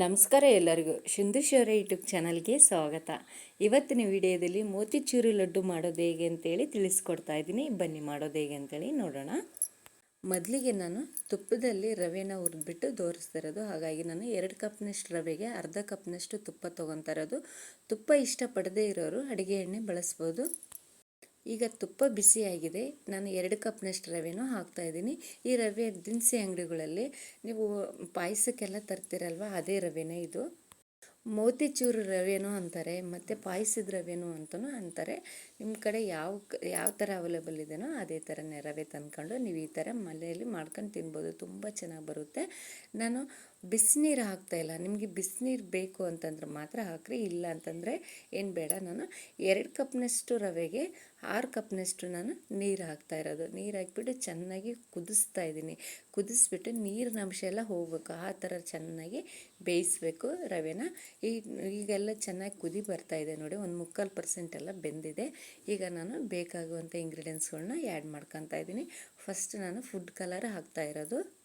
ನಮಸ್ಕಾರ ಎಲ್ಲರಿಗೂ. ಸಿಂಧುಶ್ವರ ಯೂಟ್ಯೂಬ್ ಚಾನಲ್ಗೆ ಸ್ವಾಗತ. ಇವತ್ತಿನ ವಿಡಿಯೋದಲ್ಲಿ ಮೋತಿಚೂರು ಲಡ್ಡು ಮಾಡೋದು ಹೇಗೆ ಅಂತೇಳಿ ತಿಳಿಸ್ಕೊಡ್ತಾ ಇದ್ದೀನಿ. ಬನ್ನಿ ಮಾಡೋದು ಹೇಗೆ ಅಂತೇಳಿ ನೋಡೋಣ. ಮೊದಲಿಗೆ ನಾನು ತುಪ್ಪದಲ್ಲಿ ರವೆನ ಹುರಿದ್ಬಿಟ್ಟು ತೋರಿಸ್ತಿರೋದು ಹಾಗಾಗಿ ನಾನು ಎರಡು ಕಪ್ನಷ್ಟು ರವೆಗೆ ಅರ್ಧ ಕಪ್ನಷ್ಟು ತುಪ್ಪ ತೊಗೊತಾ ಇರೋದು. ತುಪ್ಪ ಇಷ್ಟಪಡದೇ ಇರೋರು ಅಡುಗೆ ಎಣ್ಣೆ ಬಳಸ್ಬೋದು. ಈಗ ತುಪ್ಪ ಬಿಸಿಯಾಗಿದೆ ನಾನು ಎರಡು ಕಪ್ನಷ್ಟು ರವೆನೂ ಹಾಕ್ತಾಯಿದ್ದೀನಿ ಈ ರವೆ ದಿನಸಿ ಅಂಗಡಿಗಳಲ್ಲಿ ನೀವು ಪಾಯಸಕ್ಕೆಲ್ಲ ತರ್ತೀರಲ್ವ? ಅದೇ ರವೆನೇ ಇದು. ಮೋತಿಚೂರು ರವೆನೂ ಅಂತಾರೆ, ಮತ್ತು ಪಾಯಸದ ರವೆನೂ ಅಂತಲೂ ಅಂತಾರೆ. ನಿಮ್ಮ ಕಡೆ ಯಾವ ಯಾವ ಥರ ಅವೈಲೇಬಲ್ ಇದೆಯೋ ಅದೇ ಥರನೇ ರವೆ ತಂದ್ಕೊಂಡು ನೀವು ಈ ಥರ ಮನೆಯಲ್ಲಿ ಮಾಡ್ಕೊಂಡು ತಿನ್ಬೋದು. ತುಂಬ ಚೆನ್ನಾಗಿ ಬರುತ್ತೆ. ನಾನು ಬಿಸಿನೀರು ಹಾಕ್ತಾಯಿಲ್ಲ ನಿಮಗೆ ಬಿಸಿನೀರು ಬೇಕು ಅಂತಂದ್ರೆ ಮಾತ್ರ ಹಾಕ್ರಿ. ಇಲ್ಲ ಅಂತಂದರೆ ಏನು ಬೇಡ. ನಾನು ಎರಡು ಕಪ್ನಷ್ಟು ರವೆಗೆ ಆರು ಕಪ್ನಷ್ಟು ನಾನು ನೀರು ಹಾಕ್ತಾ ಇರೋದು. ನೀರು ಹಾಕಿಬಿಟ್ಟು ಚೆನ್ನಾಗಿ ಕುದಿಸ್ತಾ ಇದ್ದೀನಿ. ಕುದಿಸ್ಬಿಟ್ಟು ನೀರಿನ ಅಂಶ ಎಲ್ಲ ಹೋಗ್ಬೇಕು. ಆ ಥರ ಚೆನ್ನಾಗಿ ಬೇಯಿಸ್ಬೇಕು ರವೆನ. ಈ ಈಗೆಲ್ಲ ಚೆನ್ನಾಗಿ ಕುದಿ ಬರ್ತಾ ಇದೆ ನೋಡಿ. ಒಂದು ಮುಕ್ಕಾಲು ಪರ್ಸೆಂಟ್ ಎಲ್ಲ ಬೆಂದಿದೆ. ಈಗ ನಾನು ಬೇಕಾಗುವಂಥ ಇಂಗ್ರೀಡಿಯೆಂಟ್ಸ್ಗಳನ್ನ ಆ್ಯಡ್ ಮಾಡ್ಕೊತಾ ಇದ್ದೀನಿ. ಫಸ್ಟ್ ನಾನು ಫುಡ್ ಕಲರ್ ಹಾಕ್ತಾ ಇರೋದು.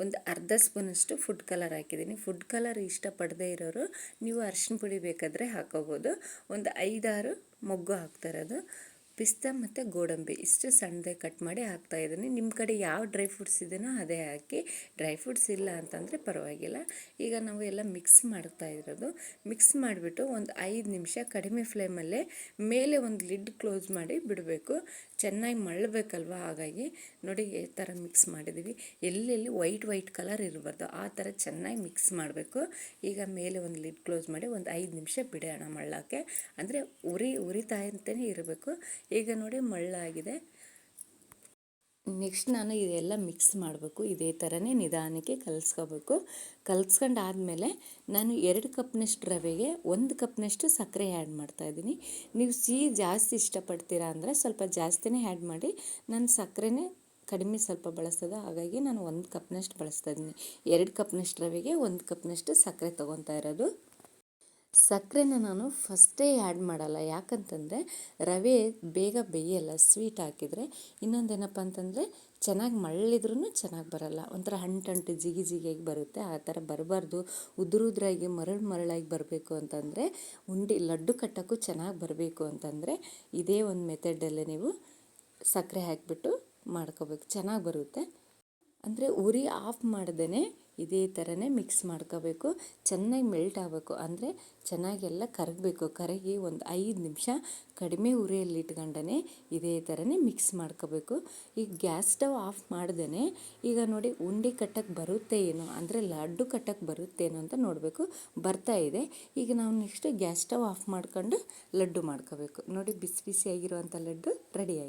ಒಂದು ಅರ್ಧ ಸ್ಪೂನಷ್ಟು ಫುಡ್ ಕಲರ್ ಹಾಕಿದ್ದೀನಿ. ಫುಡ್ ಕಲರ್ ಇಷ್ಟಪಡದೇ ಇರೋರು ನೀವು ಅರ್ಶಿನ ಪುಡಿ ಬೇಕಾದರೆ ಹಾಕೋಬೋದು. ಒಂದು ಐದಾರು ಮೊಗ್ಗು ಹಾಕ್ತಾ ಇರೋದು. ಪಿಸ್ತಾ ಮತ್ತು ಗೋಡಂಬಿ. ಇಷ್ಟು ಸಣ್ಣದೇ ಕಟ್ ಮಾಡಿ ಹಾಕ್ತಾ ಇದ್ದೀನಿ. ನಿಮ್ಮ ಕಡೆ ಯಾವ ಡ್ರೈ ಫ್ರೂಟ್ಸ್ ಇದೆಯೋ ಅದೇ ಹಾಕಿ. ಡ್ರೈ ಫ್ರೂಟ್ಸ್ ಇಲ್ಲ ಅಂತಂದರೆ ಪರವಾಗಿಲ್ಲ. ಈಗ ನಾವು ಎಲ್ಲ ಮಿಕ್ಸ್ ಮಾಡ್ತಾ ಇರೋದು. ಮಿಕ್ಸ್ ಮಾಡಿಬಿಟ್ಟು ಒಂದು ಐದು ನಿಮಿಷ ಕಡಿಮೆ ಫ್ಲೇಮಲ್ಲೇ ಮೇಲೆ ಒಂದು ಲಿಡ್ ಕ್ಲೋಸ್ ಮಾಡಿ ಬಿಡಬೇಕು. ಚೆನ್ನಾಗಿ ಮಳ್ಳಬೇಕಲ್ವ? ಹಾಗಾಗಿ ನೋಡಿ ಈ ಥರ ಮಿಕ್ಸ್ ಮಾಡಿದ್ದೀವಿ. ಎಲ್ಲೆಲ್ಲಿ ವೈಟ್ ವೈಟ್ ಕಲರ್ ಇರಬಾರ್ದು. ಆ ಥರ ಚೆನ್ನಾಗಿ ಮಿಕ್ಸ್ ಮಾಡಬೇಕು. ಈಗ ಮೇಲೆ ಒಂದು ಲಿಡ್ ಕ್ಲೋಸ್ ಮಾಡಿ ಒಂದು ಐದು ನಿಮಿಷ ಬಿಡೋಣ ಮಳ್ಳಕ್ಕೆ ಅಂದರೆ ಉರಿ ಉರಿತಾ ಅಂತಲೇ ಇರಬೇಕು. ಈಗ ನೋಡಿ ಮಳ್ಳಾಗಿದೆ ನೆಕ್ಸ್ಟ್ ನಾನು ಇದೆಲ್ಲ ಮಿಕ್ಸ್ ಮಾಡಬೇಕು. ಇದೇ ಥರನೇ ನಿಧಾನಕ್ಕೆ ಕಲಿಸ್ಕೋಬೇಕು. ಕಲಿಸ್ಕೊಂಡು ನಾನು ಎರಡು ಕಪ್ನಷ್ಟು ರವೆಗೆ ಒಂದು ಕಪ್ನಷ್ಟು ಸಕ್ಕರೆ ಆ್ಯಡ್ ಮಾಡ್ತಾಯಿದ್ದೀನಿ ನೀವು ಸಿಹಿ ಜಾಸ್ತಿ ಇಷ್ಟಪಡ್ತೀರಾ ಅಂದರೆ ಸ್ವಲ್ಪ ಜಾಸ್ತಿನೇ ಆ್ಯಡ್ ಮಾಡಿ ನಾನು ಸಕ್ಕರೆನೇ ಕಡಿಮೆ ಸ್ವಲ್ಪ ಬಳಸ್ತದೆ. ಹಾಗಾಗಿ ನಾನು ಒಂದು ಕಪ್ನಷ್ಟು ಬಳಸ್ತಾ ಇದ್ದೀನಿ. ಎರಡು ಕಪ್ನಷ್ಟು ರವೆಗೆ ಒಂದು ಕಪ್ನಷ್ಟು ಸಕ್ಕರೆ ತೊಗೊತಾ ಇರೋದು. ಸಕ್ಕರೆನ ನಾನು ಫಸ್ಟೇ ಆ್ಯಡ್ ಮಾಡಲ್ಲ. ಯಾಕಂತಂದರೆ ರವೆ ಬೇಗ ಬೇಯಲ್ಲ, ಸ್ವೀಟ್ ಹಾಕಿದರೆ. ಇನ್ನೊಂದೇನಪ್ಪ ಅಂತಂದರೆ ಚೆನ್ನಾಗಿ ಮಳ್ಳಿದ್ರೂ ಚೆನ್ನಾಗಿ ಬರಲ್ಲ. ಒಂಥರ ಹಂಟಂಟು ಜಿಗಿ ಜಿಗಿಯಾಗಿ ಬರುತ್ತೆ. ಆ ಥರ ಬರಬಾರ್ದು. ಉದುರುದ್ರಾಗಿ, ಮರಳು ಮರಳಾಗಿ ಬರಬೇಕು ಅಂತಂದರೆ, ಉಂಡೆ, ಲಡ್ಡು ಕಟ್ಟೋಕ್ಕೂ ಚೆನ್ನಾಗಿ ಬರಬೇಕು ಅಂತಂದರೆ, ಇದೇ ಒಂದು ಮೆಥಡಲ್ಲೇ ನೀವು ಸಕ್ಕರೆ ಹಾಕಿಬಿಟ್ಟು ಮಾಡ್ಕೋಬೇಕು. ಚೆನ್ನಾಗಿ ಬರುತ್ತೆ. ಅಂದರೆ ಉರಿ ಆಫ್ ಮಾಡ್ದೇ ಇದೇ ಥರನೇ ಮಿಕ್ಸ್ ಮಾಡ್ಕೋಬೇಕು. ಚೆನ್ನಾಗಿ ಮೆಲ್ಟ್ ಆಗಬೇಕು. ಅಂದರೆ ಚೆನ್ನಾಗೆಲ್ಲ ಕರಗಬೇಕು. ಕರಗಿ ಒಂದು ಐದು ನಿಮಿಷ ಕಡಿಮೆ ಉರಿಯಲ್ಲಿ ಇಟ್ಕೊಂಡೇ ಇದೇ ಥರನೇ ಮಿಕ್ಸ್ ಮಾಡ್ಕೋಬೇಕು. ಈಗ ಗ್ಯಾಸ್ ಸ್ಟವ್ ಆಫ್ ಮಾಡ್ದೇ ಈಗ ನೋಡಿ ಉಂಡೆ ಕಟ್ಟಕ್ಕೆ ಬರುತ್ತೆ ಏನೋ, ಅಂದರೆ ಲಡ್ಡು ಕಟ್ಟಕ್ಕೆ ಬರುತ್ತೇನೋ ಅಂತ ನೋಡಬೇಕು. ಬರ್ತಾ ಇದೆ. ಈಗ ನಾವು ನೆಕ್ಸ್ಟ್ ಗ್ಯಾಸ್ ಸ್ಟವ್ ಆಫ್ ಮಾಡ್ಕೊಂಡು ಲಡ್ಡು ಮಾಡ್ಕೋಬೇಕು. ನೋಡಿ ಬಿಸಿ ಬಿಸಿ ಆಗಿರುವಂಥ ಲಡ್ಡು ರೆಡಿ ಆಯಿತು.